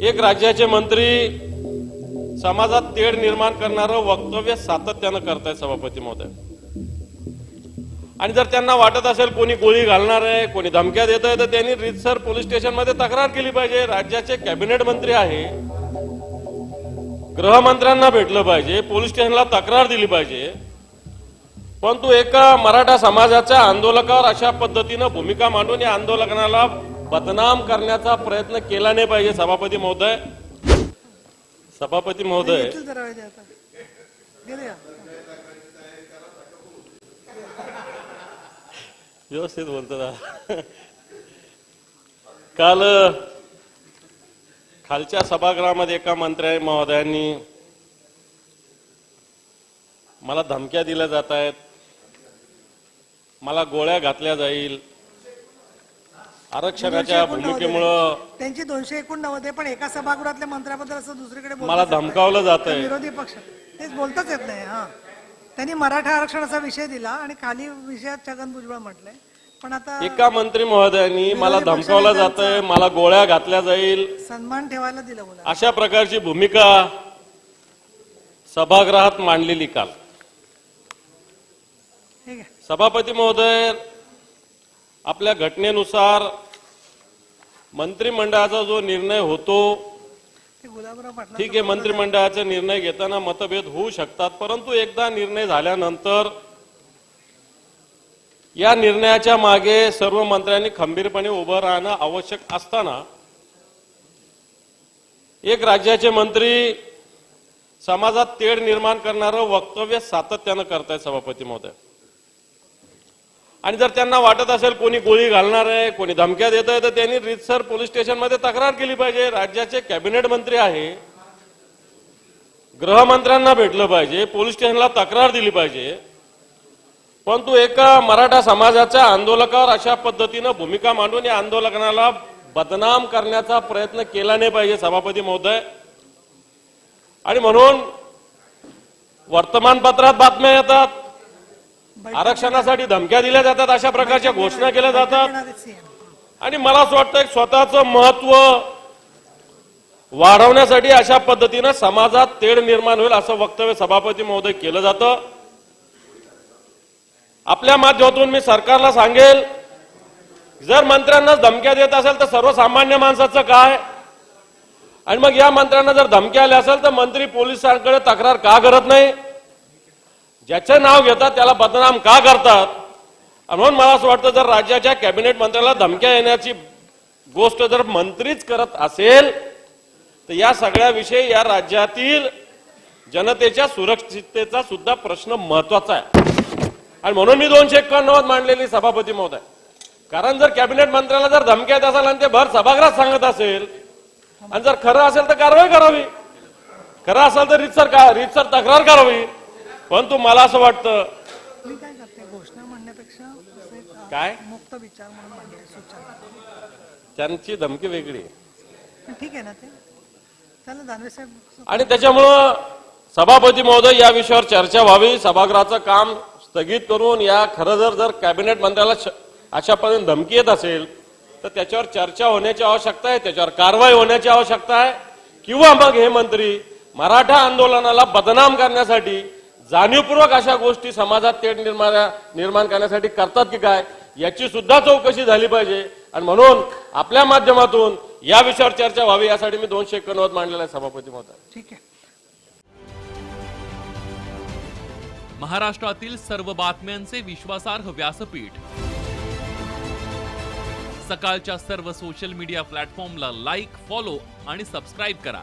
एक राज्याचे मंत्री समाजात तेढ निर्माण करणारं वक्तव्य सातत्यानं करताय सभापती महोदय. आणि जर त्यांना वाटत असेल कोणी गोळी घालणार आहे कोणी धमक्या देत आहे तर त्यांनी रितसर पोलीस स्टेशनमध्ये तक्रार केली पाहिजे. राज्याचे कॅबिनेट मंत्री आहे. गृहमंत्र्यांना भेटलं पाहिजे. पोलीस स्टेशनला तक्रार दिली पाहिजे. परंतु एका मराठा समाजाच्या आंदोलकावर अशा पद्धतीनं भूमिका मांडून या आंदोलनाला बदनाम करण्याचा प्रयत्न केला नाही पाहिजे सभापती महोदय. सभापती महोदय? व्यवस्थित बोलतो काल खालच्या सभागृहामध्ये एका मंत्री महोदयांनी. मला धमक्या दिल्या जात आहेत. मला गोळ्या घातल्या जाईल. आरक्षणाच्या भूमिकेमुळं. त्यांची दोनशे एकोणनव्वद आहे पण एका सभागृहातल्या मंत्र्याबद्दल असं दुसरीकडे बोलताच मला येत नाही. धमकावलं जात विरोधी पक्ष. तेच बोलताच येत नाही हा. त्यांनी मराठा आरक्षणाचा विषय दिला आणि खाली विषयात छगन भुजबळ म्हटलंय पण आता एका मंत्री महोदयांनी मला धमकावलं जात आहे मला गोळ्या घातल्या जाईल. सन्मान ठेवायला दिलं बोला अशा प्रकारची भूमिका सभागृहात मांडलेली काल. ठीक आहे. सभापती महोदय आपल्या घटनेनुसार मंत्रिमंडळाचा जो निर्णय होतो ठीक आहे मंत्रिमंडळाचे निर्णय घेताना मतभेद होऊ शकतात परंतु एकदा निर्णय झाल्यानंतर या निर्णयाच्या मागे सर्व मंत्र्यांनी खंबीरपणे उभं राहणं आवश्यक असताना एक राज्याचे मंत्री समाजात तेढ निर्माण करणारं वक्तव्य सातत्यानं करतायत सभापती महोदय. आणि जर त्यांना वाटत असेल कोणी गोळी घालणार आहे कोणी धमक्या देत आहे तर त्यांनी रितसर पोलीस स्टेशनमध्ये तक्रार केली पाहिजे. राज्याचे कॅबिनेट मंत्री आहे. गृहमंत्र्यांना भेटलं पाहिजे. पोलीस स्टेशनला तक्रार दिली पाहिजे. परंतु एका मराठा समाजाच्या आंदोलकावर अशा पद्धतीनं भूमिका मांडून या आंदोलनाला बदनाम करण्याचा प्रयत्न केला नाही पाहिजे सभापती महोदय. आणि म्हणून वर्तमानपत्रात बातम्या येतात आरक्षणासाठी धमक्या दिल्या जातात अशा प्रकारच्या घोषणा केल्या जातात. आणि मला असं वाटतं एक स्वतःचं महत्त्व वाढवण्यासाठी अशा पद्धतीनं समाजात तेढ निर्माण होईल असं वक्तव्य सभापती महोदय केलं जातं. आपल्या माध्यमातून मी सरकारला सांगेल जर मंत्र्यांना धमक्या देत असेल तर सर्वसामान्य माणसाचं काय? आणि मग या मंत्र्यांना जर धमक्या आल्या असेल तर मंत्री पोलिसांकडे तक्रार का करत नाही? ज्याचं नाव घेतात त्याला बदनाम का करतात? आणि म्हणून मला असं वाटतं जर राज्याच्या कॅबिनेट मंत्र्याला धमक्या येण्याची गोष्ट जर मंत्रीच करत असेल तर या सगळ्याविषयी या राज्यातील जनतेच्या सुरक्षिततेचा सुद्धा प्रश्न महत्त्वाचा आहे. आणि म्हणून मी दोनशे एकोणनव्वद मांडलेली सभापती महोदय. कारण जर कॅबिनेट मंत्र्याला जर धमक्या येत असेल आणि ते भर सभागृहात सांगत असेल आणि जर खरं असेल तर कारवाई करावी. खरं असेल तर रितसर का रितसर तक्रार करावी. परंतु मला असं वाटतं काय मुक्त विचार म्हणून त्यांची धमकी वेगळी ठीक आहे ना ते. आणि त्याच्यामुळं सभापती महोदय या विषयावर चर्चा व्हावी सभागृहाचं काम स्थगित करून या खरं जर जर कॅबिनेट मंत्र्याला अशा पद्धतीने धमकी येत असेल तर त्याच्यावर चर्चा होण्याची आवश्यकता आहे त्याच्यावर कारवाई होण्याची आवश्यकता आहे. किंवा मग हे मंत्री मराठा आंदोलनाला बदनाम करण्यासाठी जाणीवपूर्वक अशा गोष्टी समाजात तेढ निर्माण निर्माण करण्यासाठी करतात की काय याची सुद्धा चौकशी झाली पाहिजे. आणि म्हणून आपल्या माध्यमातून या विषयावर चर्चा व्हावी यासाठी मी दोनशे एकोणनव्वद मांडलेला आहे सभापती महोदय. ठीक आहे. महाराष्ट्रातील सर्व बातम्यांचे विश्वासार्ह व्यासपीठ. सकाळच्या सर्व सोशल मीडिया प्लॅटफॉर्मला लाईक फॉलो आणि सबस्क्राईब करा.